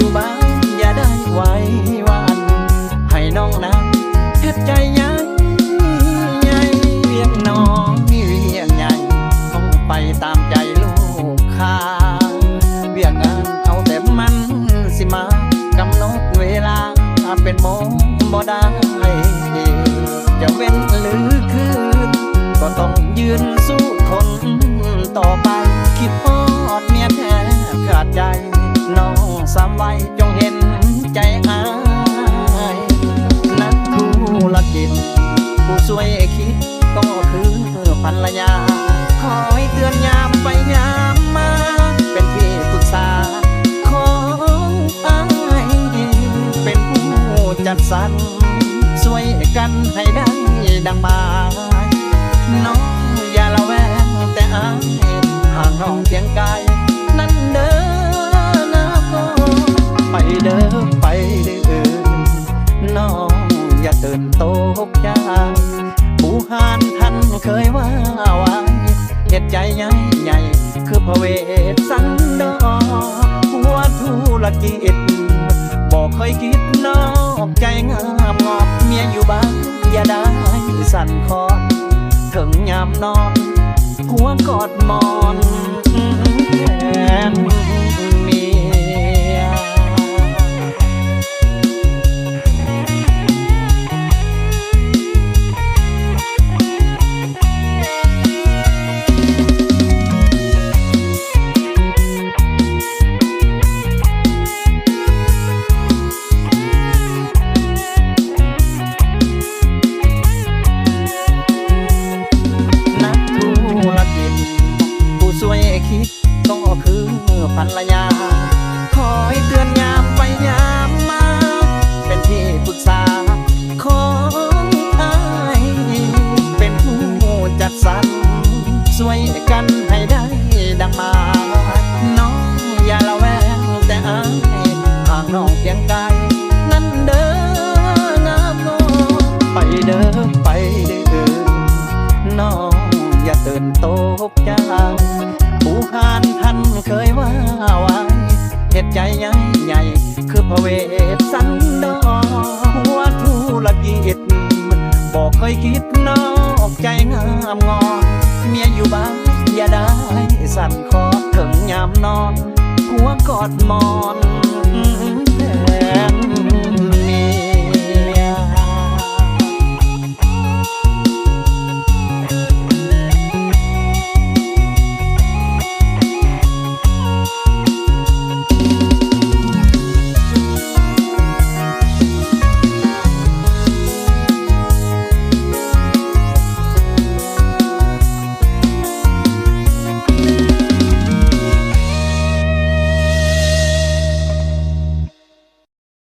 อยู่บ้านอย่าได้ไหว้วัน ให้น้องน้ะเฮ็ดใจยังใหญ่เรียกน้องนี่เรียงใหญ่คงไปตามใจลูกค้าเรียกงานเอาแต่มันสิมากำหนดเวลาเป็นโมบ่ได้จะเว้นหรือคืนก็ต้องยืนสู้ทนต่อไป จัดสรรช่วยกันให้ได้ดังหมายน้องอย่าละแวงแต่อายห่างน้องเพียงกายนั่นเด้อนะไปเด้อไปเด้อน้องอย่าตื่นตกใจผู้หานท่านเคยว่าไว้เหตุใจใหญ่ใหญ่คือพระเวทสันดร คอนถึงยามนอน หัวกอดหมอนแทน คิดก็คือภรรยา เวทสันดอหัวธุรกิจบอกเคยคิดนอกใจงามงอน เมียอยู่บ้านอย่าได้สั่นคอถึงยามนอน หัวกอดมอน